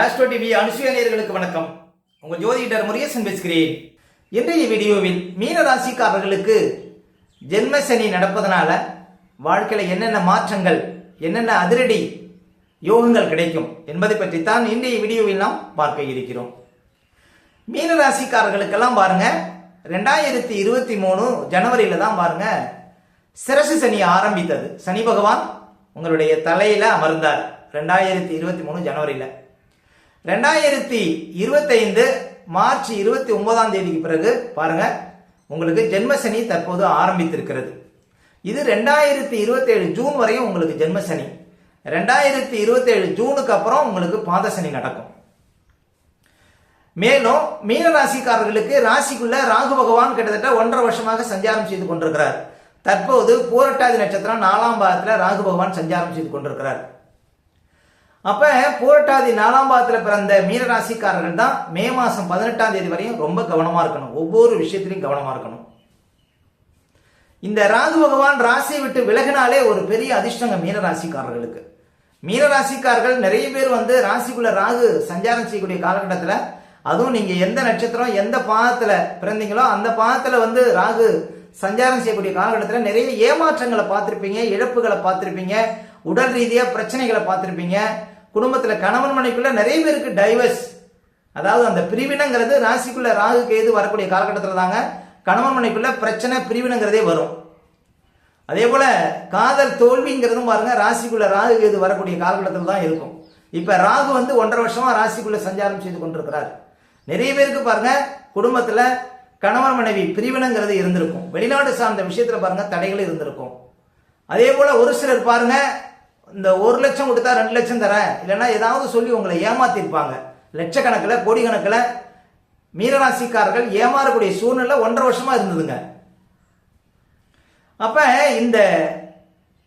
Astro TV அனுசுயனியர்களுக்கு வணக்கம். உங்கள் ஜோதிடர் முருகேசன் பேசுகிறேன். இன்றைய வீடியோவில் மீனராசிக்காரர்களுக்கு ஜென்மசனி ஜென்ம சனி நடப்பதனால வாழ்க்கையில் என்னென்ன மாற்றங்கள் என்னென்ன அதிரடி யோகங்கள் கிடைக்கும் என்பதை பற்றித்தான் இன்றைய வீடியோவில் நாம் பார்க்க இருக்கிறோம். மீன ராசிக்காரர்களுக்கெல்லாம் பாருங்க ரெண்டாயிரத்தி இருபத்தி மூணு ஜனவரியில தான் பாருங்க சிரசு சனி ஆரம்பித்தது. சனி பகவான் உங்களுடைய தலையில அமர்ந்தார். ரெண்டாயிரத்தி இருபத்தி மூணு ஜனவரியில. ரெண்டாயிரத்தி இருபத்தைந்து மார்ச் இருபத்தி ஒன்பதாம் தேதிக்கு பிறகு பாருங்க உங்களுக்கு ஜென்மசனி தற்போது ஆரம்பித்திருக்கிறது. இது ரெண்டாயிரத்தி இருபத்தேழு ஜூன் வரையும் உங்களுக்கு ஜென்மசனி. ரெண்டாயிரத்தி இருபத்தேழு ஜூனுக்கு அப்புறம் உங்களுக்கு பாதசனி நடக்கும். மேலும் மீன ராசிக்காரர்களுக்கு ராசிக்குள்ள ராகு பகவான் கிட்டத்தட்ட ஒன்றரை வருஷமாக சஞ்சாரம் செய்து கொண்டிருக்கிறார். தற்போது பூரட்டாதி நட்சத்திரம் நாலாம் பாகத்தில் ராகு பகவான் சஞ்சாரம் செய்து கொண்டிருக்கிறார். அப்ப பூரட்டாதி நாலாம் பாதத்துல பிறந்த மீனராசிக்காரர்கள் தான் மே மாசம் பதினெட்டாம் தேதி வரையும் ரொம்ப கவனமா இருக்கணும். ஒவ்வொரு விஷயத்திலையும் கவனமா இருக்கணும். இந்த ராகு பகவான் ராசியை விட்டு விலகினாலே ஒரு பெரிய அதிர்ஷ்டங்க மீனராசிக்காரர்களுக்கு. மீனராசிக்காரர்கள் நிறைய பேர் வந்து ராசிக்குள்ள ராகு சஞ்சாரம் செய்யக்கூடிய காலகட்டத்தில் அதுவும் நீங்க எந்த நட்சத்திரம் எந்த பாதத்துல பிறந்தீங்களோ அந்த பாதத்துல வந்து ராகு சஞ்சாரம் செய்யக்கூடிய காலகட்டத்தில் நிறைய ஏமாற்றங்களை பார்த்துருப்பீங்க இழப்புகளை பார்த்துருப்பீங்க உடல் ரீதியாக பிரச்சனைகளை பார்த்துருப்பீங்க. குடும்பத்தில் கணவன் மனைக்குள்ள நிறைய பேருக்கு டைவர்ஸ் அதாவது அந்த பிரிவினங்கிறது ராசிக்குள்ள ராகு கேது வரக்கூடிய காலகட்டத்தில் தாங்க கணவன் மனைக்குள்ள பிரச்சனை பிரிவினங்கிறதே வரும். அதே போல காதல் தோல்விங்கிறதும் பாருங்க ராசிக்குள்ள ராகு கேது வரக்கூடிய காலகட்டத்தில் தான் இருக்கும். இப்ப ராகு வந்து ஒன்றரை வருஷமா ராசிக்குள்ள சஞ்சாரம் செய்து கொண்டிருக்கிறார். நிறைய பேருக்கு பாருங்க குடும்பத்தில் கணவன் மனைவி பிரிவினங்கிறது இருந்திருக்கும். வெளிநாடு சார்ந்த விஷயத்துல பாருங்க தடைகள் இருந்திருக்கும். அதே போல ஒரு சிலர் பாருங்க இந்த ஒரு லட்சம் கொடுத்தா ரெண்டு லட்சம் தரேன். இல்லைன்னா ஏதாவது சொல்லி உங்களை ஏமாத்திருப்பாங்க. லட்சக்கணக்கில் கோடிக்கணக்கில் மீனராசிக்காரர்கள் ஏமாறக்கூடிய சூழ்நிலை ஒன்றரை வருஷமாக இருந்ததுங்க. அப்போ இந்த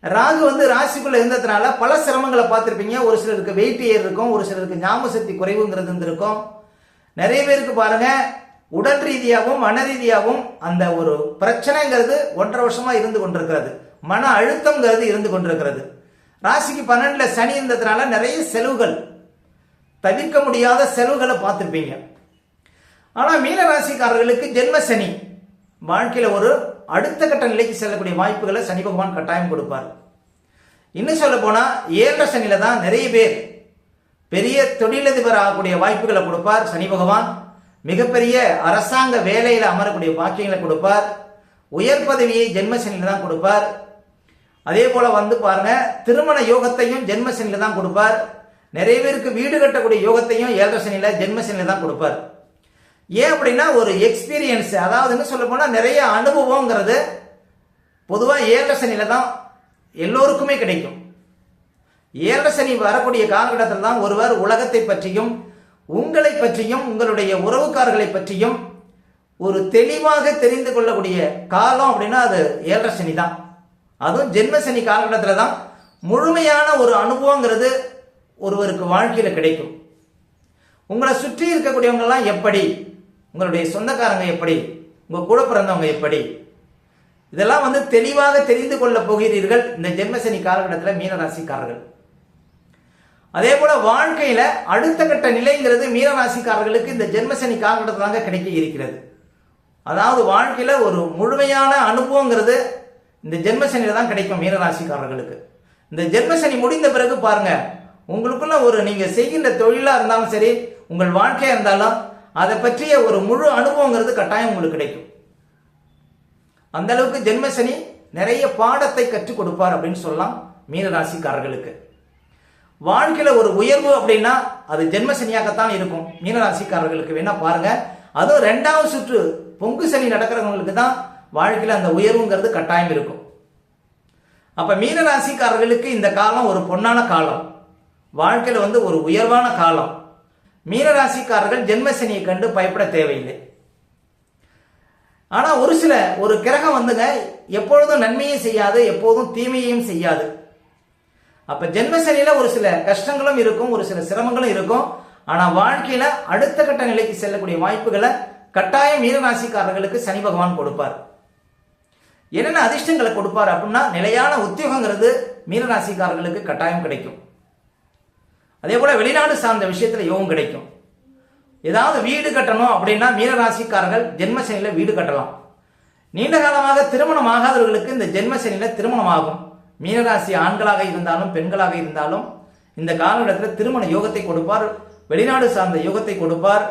ராகு வந்து ராசிக்குள்ளே இருந்ததுனால பல சிரமங்களை பார்த்துருப்பீங்க. ஒரு சிலருக்கு வெயிட் ஏர் இருக்கும் ஒரு சிலருக்கு ஞாபக சக்தி குறைவுங்கிறது இருந்திருக்கும். நிறைய பேருக்கு பாருங்க உடல் ரீதியாகவும் மன ரீதியாகவும் அந்த ஒரு பிரச்சனைங்கிறது ஒன்றரை வருஷமாக இருந்து கொண்டிருக்கிறது. மன அழுத்தம்ங்கிறது இருந்து கொண்டிருக்கிறது. ராசிக்கு பன்னெண்டுல சனி இருந்ததுனால நிறைய செலவுகள். தவிர்க்க முடியாத செலவுகளை பார்த்துருப்பீங்க. ஆனா மீன ராசிக்காரர்களுக்கு ஜென்ம சனி. வாழ்க்கையில ஒரு அடுத்த கட்ட நிலைக்கு செல்லக்கூடிய வாய்ப்புகளை சனி பகவான் கட்டாயம் கொடுப்பார். இன்னும் சொல்ல போனா ஏழரை சனியில தான் நிறைய பேர் பெரிய தொழிலதிபர் ஆகக்கூடிய வாய்ப்புகளை கொடுப்பார் சனி பகவான். மிகப்பெரிய அரசாங்க வேலையில் அமரக்கூடிய பாக்கியங்களை கொடுப்பார். உயர் பதவியை ஜென்ம சனியில தான் கொடுப்பார். அதே போல வந்து பாருங்க திருமண யோகத்தையும் ஜென்மசனில தான் கொடுப்பார். நிறைய பேருக்கு வீடு கட்டக்கூடிய யோகத்தையும் ஏழரை ஜென்மசனில தான் கொடுப்பார். ஏன் அப்படின்னா ஒரு எக்ஸ்பீரியன்ஸ் அதாவது என்ன சொல்ல போனா நிறைய அனுபவங்கிறது பொதுவாக ஏழரை தான் எல்லோருக்குமே கிடைக்கும். ஏழரை வரக்கூடிய காலகட்டத்தில் தான் ஒருவர் உலகத்தை பற்றியும் உங்களை பற்றியும் உங்களுடைய உறவுக்காரர்களை பற்றியும் ஒரு தெளிவாக தெரிந்து கொள்ளக்கூடிய காலம் அப்படின்னா அது ஏழரை தான். அதுவும் ஜென்மசனி காலகட்டத்தில் தான் முழுமையான ஒரு அனுபவங்கிறது ஒருவருக்கு வாழ்க்கையில் கிடைக்கும். உங்களை சுற்றி இருக்கக்கூடியவங்கெல்லாம் எப்படி? உங்களுடைய சொந்தக்காரங்க எப்படி? உங்கள் கூட பிறந்தவங்க எப்படி? இதெல்லாம் வந்து தெளிவாக தெரிந்து கொள்ள போகிறீர்கள் இந்த ஜென்மசனி காலகட்டத்தில் மீனராசிக்காரர்கள். அதே போல வாழ்க்கையில அடுத்த கட்ட நிலைங்கிறது மீனராசிக்காரர்களுக்கு இந்த ஜென்மசனி காலகட்டத்தில் தாங்க கிடைக்க இருக்கிறது. அதாவது வாழ்க்கையில ஒரு முழுமையான அனுபவங்கிறது இந்த ஜென்மசனியில தான் கிடைக்கும் மீனராசிக்காரர்களுக்கு. இந்த ஜென்மசனி முடிந்த பிறகு பாருங்க உங்களுக்குள்ள ஒரு நீங்க செய்கின்ற தொழிலா இருந்தாலும் சரி உங்கள் வாழ்க்கையா இருந்தாலும் அதை பற்றிய ஒரு முழு அனுபவங்கிறது கட்டாயம் உங்களுக்கு கிடைக்கும். அந்த அளவுக்கு ஜென்மசனி நிறைய பாடத்தை கற்றுக் கொடுப்பார் அப்படின்னு சொல்லலாம் மீனராசிக்காரர்களுக்கு. வாழ்க்கையில ஒரு உயர்வு அப்படின்னா அது ஜென்மசனியாகத்தான் இருக்கும் மீனராசிக்காரர்களுக்கு. வேணா பாருங்க அதுவும் ரெண்டாவது சுற்று பொங்கு சனி நடக்கிறவங்களுக்கு தான் வாழ்க்கையில் அந்த உயர்வுங்கிறது கட்டாயம் இருக்கும். அப்ப மீனராசிக்காரர்களுக்கு இந்த காலம் ஒரு பொன்னான காலம். வாழ்க்கையில் வந்து ஒரு உயர்வான காலம். மீனராசிக்காரர்கள் ஜென்மசனியை கண்டு பயப்பட தேவையில்லை. ஆனா ஒரு சில ஒரு கிரகம் வந்துங்க எப்பொழுதும் நன்மையும் செய்யாது எப்போதும் தீமையையும் செய்யாது. அப்ப ஜென்மசனியில ஒரு சில கஷ்டங்களும் இருக்கும் ஒரு சில சிரமங்களும் இருக்கும். ஆனா வாழ்க்கையில அடுத்த கட்ட நிலைக்கு செல்லக்கூடிய வாய்ப்புகளை கட்டாயம் மீனராசிக்காரர்களுக்கு சனி பகவான் கொடுப்பார். என்னென்ன அதிர்ஷ்டங்களை கொடுப்பார் அப்படின்னா நிலையான உத்தியோகங்கிறது மீனராசிக்காரர்களுக்கு கட்டாயம் கிடைக்கும். அதே போல வெளிநாடு சார்ந்த விஷயத்துல யோகம் கிடைக்கும். ஏதாவது வீடு கட்டணும் அப்படின்னா மீனராசிக்காரர்கள் ஜென்மசனியில வீடு கட்டலாம். நீண்ட காலமாக திருமணம் ஆகாதவர்களுக்கு இந்த ஜென்மசனியில திருமணம் ஆகும் மீனராசி ஆண்களாக இருந்தாலும் பெண்களாக இருந்தாலும் இந்த காலகட்டத்தில் திருமண யோகத்தை கொடுப்பார். வெளிநாடு சார்ந்த யோகத்தை கொடுப்பார்.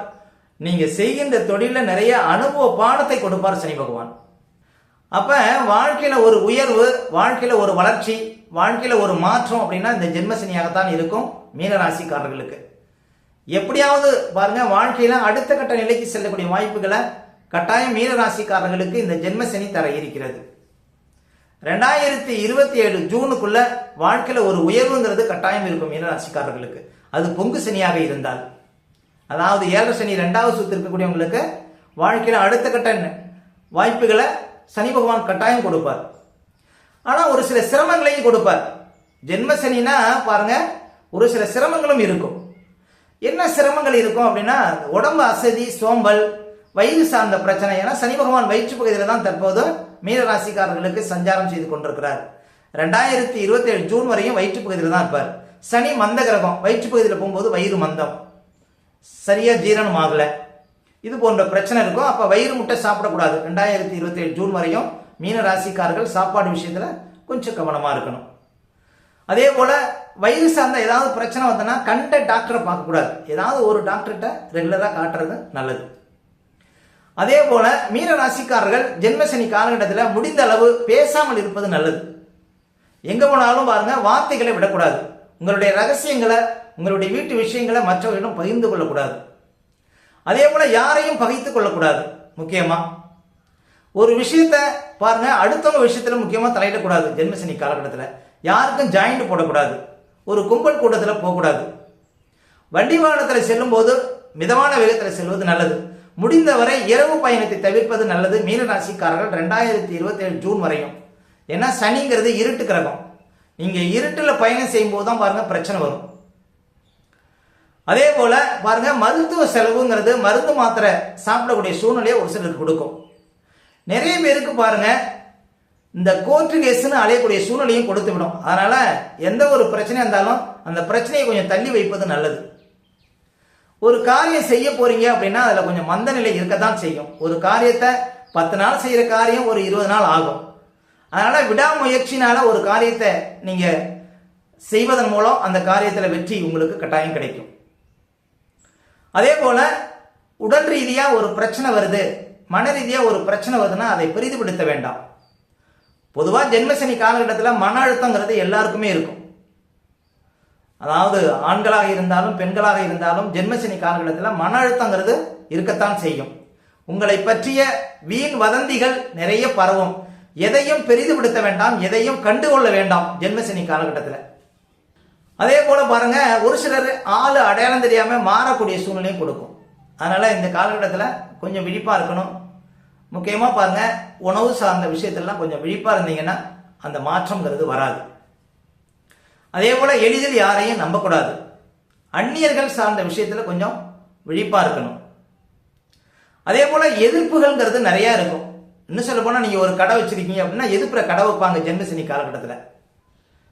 நீங்க செய்கின்ற தொழிலில் நிறைய அனுபவ பாடத்தை கொடுப்பார் சனி பகவான். அப்ப வாழ்க்கையில ஒரு உயர்வு வாழ்க்கையில ஒரு வளர்ச்சி வாழ்க்கையில ஒரு மாற்றம் அப்படின்னா இந்த ஜென்மசனியாகத்தான் இருக்கும் மீனராசிக்காரர்களுக்கு எப்படியாவது பாருங்க வாழ்க்கையில அடுத்த கட்ட நிலைக்கு செல்லக்கூடிய வாய்ப்புகளை கட்டாயம் மீனராசிக்காரர்களுக்கு இந்த ஜென்மசனி தர இருக்கிறது. ரெண்டாயிரத்தி இருபத்தி ஏழு ஜூனுக்குள்ள வாழ்க்கையில ஒரு உயர்வுங்கிறது கட்டாயம் இருக்கும் மீனராசிக்காரர்களுக்கு அது பொங்கு சனியாக இருந்தால். அதாவது ஏழரை சனி ரெண்டாவது சுத்து இருக்கக்கூடியவங்களுக்கு வாழ்க்கையில அடுத்த கட்ட வாய்ப்புகளை சனி பகவான் கட்டாயம் கொடுப்பார். ஆனால் ஒரு சில சிரமங்களையும் கொடுப்பார். ஜென்ம சனினா பாருங்க ஒரு சில சிரமங்களும் இருக்கும். என்ன சிரமங்கள் இருக்கும் அப்படின்னா உடம்பு அசதி சோம்பல் வயிறு சார்ந்த பிரச்சனை. ஏன்னா சனி பகவான் வயிற்று பகுதியில் தான் தற்போது மீனராசிக்காரர்களுக்கு சஞ்சாரம் செய்து கொண்டிருக்கிறார். ரெண்டாயிரத்தி இருபத்தி ஏழு ஜூன் வரையும் வயிற்று பகுதியில் தான் இருப்பார். சனி மந்த கிரகம். வயிற்று பகுதியில் போகும்போது வயிறு மந்தம். சரியா ஜீரணம் ஆகலை. இது போன்ற பிரச்சனை இருக்கும் அப்ப வயிறு முட்டை சாப்பிடக்கூடாது. ரெண்டாயிரத்தி இருபத்தி ஏழு ஜூன் வரையும் மீன ராசிக்காரர்கள் சாப்பாடு விஷயத்துல கொஞ்சம் கவனமா இருக்கணும். அதே போல வயிறு சார்ந்த ஏதாவது பிரச்சனை வந்தனா கண்ட டாக்டரை பார்க்கக்கூடாது. ஏதாவது ஒரு டாக்டர்கிட்ட ரெகுலராக காட்டுறது நல்லது. அதே போல மீன ராசிக்காரர்கள் ஜென்மசனி காலகட்டத்தில் முடிந்த அளவு பேசாமல் இருப்பது நல்லது. எங்க போனாலும் பாருங்க வார்த்தைகளை விடக்கூடாது. உங்களுடைய ரகசியங்களை உங்களுடைய வீட்டு விஷயங்களை மற்றவர்களிடம் பகிர்ந்து கொள்ளக்கூடாது. அதே போல யாரையும் பகைத்து கொள்ளக்கூடாது முக்கியமா. ஒரு விஷயத்த பாருங்க அடுத்தவங்க விஷயத்துல முக்கியமா தலையிடக்கூடாது ஜென்மசனி காலகட்டத்தில். யாருக்கும் ஜாயிண்ட் போடக்கூடாது. ஒரு கும்பல் கூட்டத்தில் போகக்கூடாது. வண்டி வாகனத்தில் செல்லும் போது மிதமான வேகத்தில் செல்வது நல்லது. முடிந்தவரை இரவு பயணத்தை தவிர்ப்பது நல்லது. மீனராசிக்காரர்கள் ரெண்டாயிரத்தி இருபத்தி ஏழு ஜூன் வரையும். ஏன்னா சனிங்கிறது இருட்டு கிரகம். நீங்கள் இருட்டில் பயணம் செய்யும்போது தான் பாருங்கள் பிரச்சனை வரும். அதே போல பாருங்க மருத்துவ செலவுங்கிறது மருந்து மாத்திரை சாப்பிடக்கூடிய சூழ்நிலையை ஒரு சிலருக்கு கொடுக்கும். நிறைய பேருக்கு பாருங்க இந்த கோர்ட்டு கேஸ்னு அலையக்கூடிய சூழ்நிலையும் கொடுத்து விடும். அதனால எந்த ஒரு பிரச்சனையாக இருந்தாலும் அந்த பிரச்சனையை கொஞ்சம் தள்ளி வைப்பது நல்லது. ஒரு காரியம் செய்ய போறீங்க அப்படின்னா அதுல கொஞ்சம் மந்த நிலை இருக்கத்தான் செய்யும். ஒரு காரியத்தை பத்து நாள் செய்யற காரியம் ஒரு இருபது நாள் ஆகும். அதனால விடாமுயற்சினால ஒரு காரியத்தை நீங்க செய்வதன் மூலம் அந்த காரியத்தில் வெற்றி உங்களுக்கு கட்டாயம் கிடைக்கும். அதே போல உடல் ரீதியாக ஒரு பிரச்சனை வருது மன ரீதியாக ஒரு பிரச்சனை வருதுன்னா அதை பெரிதுபடுத்த வேண்டாம். பொதுவாக ஜென்மசனி காலகட்டத்தில் மன அழுத்தங்கிறது எல்லாருக்குமே இருக்கும். அதாவது ஆண்களாக இருந்தாலும் பெண்களாக இருந்தாலும் ஜென்மசனி காலகட்டத்தில் மன அழுத்தங்கிறது இருக்கத்தான் செய்யும். உங்களை பற்றிய வீண் வதந்திகள் நிறைய பரவும். எதையும் பெரிதுபடுத்த வேண்டாம் எதையும் கண்டுகொள்ள வேண்டாம் ஜென்மசனி காலகட்டத்தில். அதே போல பாருங்க ஒரு சிலர் ஆள் அடையாளம் தெரியாம மாறக்கூடிய சூழ்நிலையும் கொடுக்கும். அதனால இந்த காலகட்டத்தில் கொஞ்சம் விழிப்பா இருக்கணும். முக்கியமாக பாருங்க உணவு சார்ந்த விஷயத்திலாம் கொஞ்சம் விழிப்பா இருந்தீங்கன்னா அந்த மாற்றம்ங்கிறது வராது. அதே போல எளிதில் யாரையும் நம்பக்கூடாது. அந்நியர்கள் சார்ந்த விஷயத்துல கொஞ்சம் விழிப்பா இருக்கணும். அதே போல எதிர்ப்புகள்ங்கிறது நிறைய இருக்கும். இன்னும் சொல்ல போனால் நீங்கள் ஒரு கடை வச்சிருக்கீங்க அப்படின்னா எதிர்ப்புற கடை வைப்பாங்க ஜென்மசினி காலகட்டத்தில்.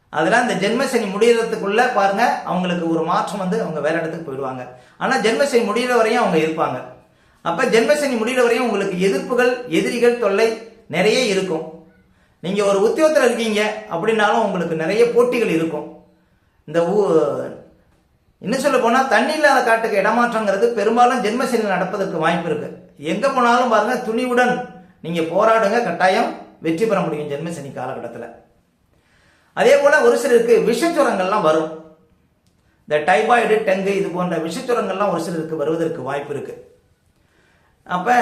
அதெல்லாம் இந்த ஜென்மசனி முடியறதுக்குள்ள பாருங்க அவங்களுக்கு ஒரு மாற்றம் வந்து அவங்க வேற இடத்துக்கு போயிடுவாங்க. ஆனா ஜென்மசனி முடிகிற வரையும் அவங்க இருப்பாங்க. அப்ப ஜென்மசனி முடிகிற வரையும் உங்களுக்கு எதிர்ப்புகள் எதிரிகள் தொல்லை நிறைய இருக்கும். நீங்க ஒரு உத்தியோகத்தில் இருக்கீங்க அப்படின்னாலும் உங்களுக்கு நிறைய போட்டிகள் இருக்கும். இந்த ஊ இன்னும் சொல்ல போனா தண்ணி இல்லாத காட்டுக்கு இடமாற்றங்கிறது பெரும்பாலும் ஜென்மசனி நடப்பதற்கு வாய்ப்பு இருக்கு. எங்க போனாலும் பாருங்க துணிவுடன் நீங்க போராடுங்க கட்டாயம் வெற்றி பெற முடியும் ஜென்மசனி காலகட்டத்தில். அதே போல ஒரு சிலருக்கு விஷச்சுரங்கள்லாம் வரும். இந்த டைபாய்டு டெங்கு இது போன்ற விஷச்சுரங்கள்லாம் ஒரு சிலருக்கு வருவதற்கு வாய்ப்பு இருக்கு. அப்ப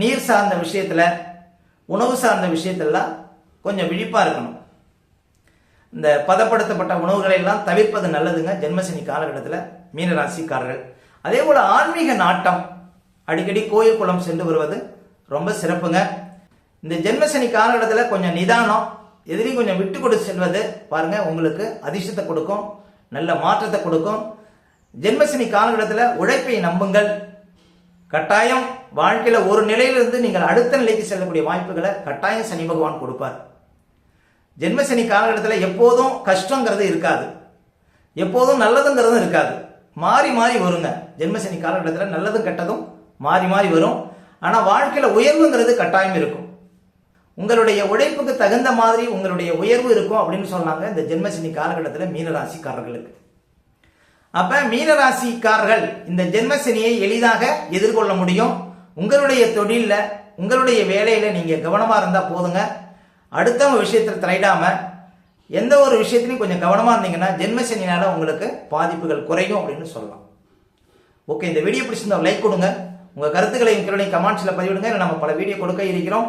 நீர் சார்ந்த விஷயத்துல உணவு சார்ந்த விஷயத்தெல்லாம் கொஞ்சம் விழிப்பா இருக்கணும். இந்த பதப்படுத்தப்பட்ட உணவுகளை எல்லாம் தவிர்ப்பது நல்லதுங்க ஜென்மசனி காலகட்டத்தில் மீனராசிக்காரர்கள். அதே போல ஆன்மீக நாட்டம் அடிக்கடி கோயில் குளம் சென்று வருவது ரொம்ப சிறப்புங்க. இந்த ஜென்மசனி காலகட்டத்தில் கொஞ்சம் நிதானம் எதிரி கொஞ்சம் விட்டு கொடுத்து செல்வது பாருங்க உங்களுக்கு அதிர்ஷ்டத்தை கொடுக்கும் நல்ல மாற்றத்தை கொடுக்கும். ஜென்மசனி காலகட்டத்தில் உழைப்பை நம்புங்கள். கட்டாயம் வாழ்க்கையில் ஒரு நிலையிலிருந்து நீங்கள் அடுத்த நிலைக்கு செல்லக்கூடிய வாய்ப்புகளை கட்டாயம் சனி பகவான் கொடுப்பார். ஜென்மசனி காலகட்டத்தில் எப்போதும் கஷ்டங்கிறது இருக்காது. எப்போதும் நல்லதுங்கிறதும் இருக்காது. மாறி மாறி வருங்க. ஜென்மசனி காலகட்டத்தில் நல்லதும் கெட்டதும் மாறி மாறி வரும். ஆனால் வாழ்க்கையில் உயர்வுங்கிறது கட்டாயம் இருக்கும். உங்களுடைய உழைப்புக்கு தகுந்த மாதிரி உங்களுடைய உயர்வு இருக்கும் அப்படின்னு சொன்னாங்க இந்த ஜென்மசனி காலகட்டத்தில் மீனராசிக்காரர்களுக்கு. அப்ப மீனராசிக்காரர்கள் இந்த ஜென்மசனியை எளிதாக எதிர்கொள்ள முடியும். உங்களுடைய தொழிலில் உங்களுடைய வேலையில நீங்க கவனமா இருந்தா போதுங்க. அடுத்தவங்க விஷயத்தில் தலையிடாம எந்த ஒரு விஷயத்திலையும் கொஞ்சம் கவனமா இருந்தீங்கன்னா ஜென்மசனினால உங்களுக்கு பாதிப்புகள் குறையும் அப்படின்னு சொல்லலாம். ஓகே இந்த வீடியோ பிடிச்சிருந்தா லைக் கொடுங்க. உங்க கருத்துக்களை எங்களுடைய கமெண்ட்ஸில் பதிவிடுங்க. நம்ம பல வீடியோ கொடுக்க இருக்கிறோம்.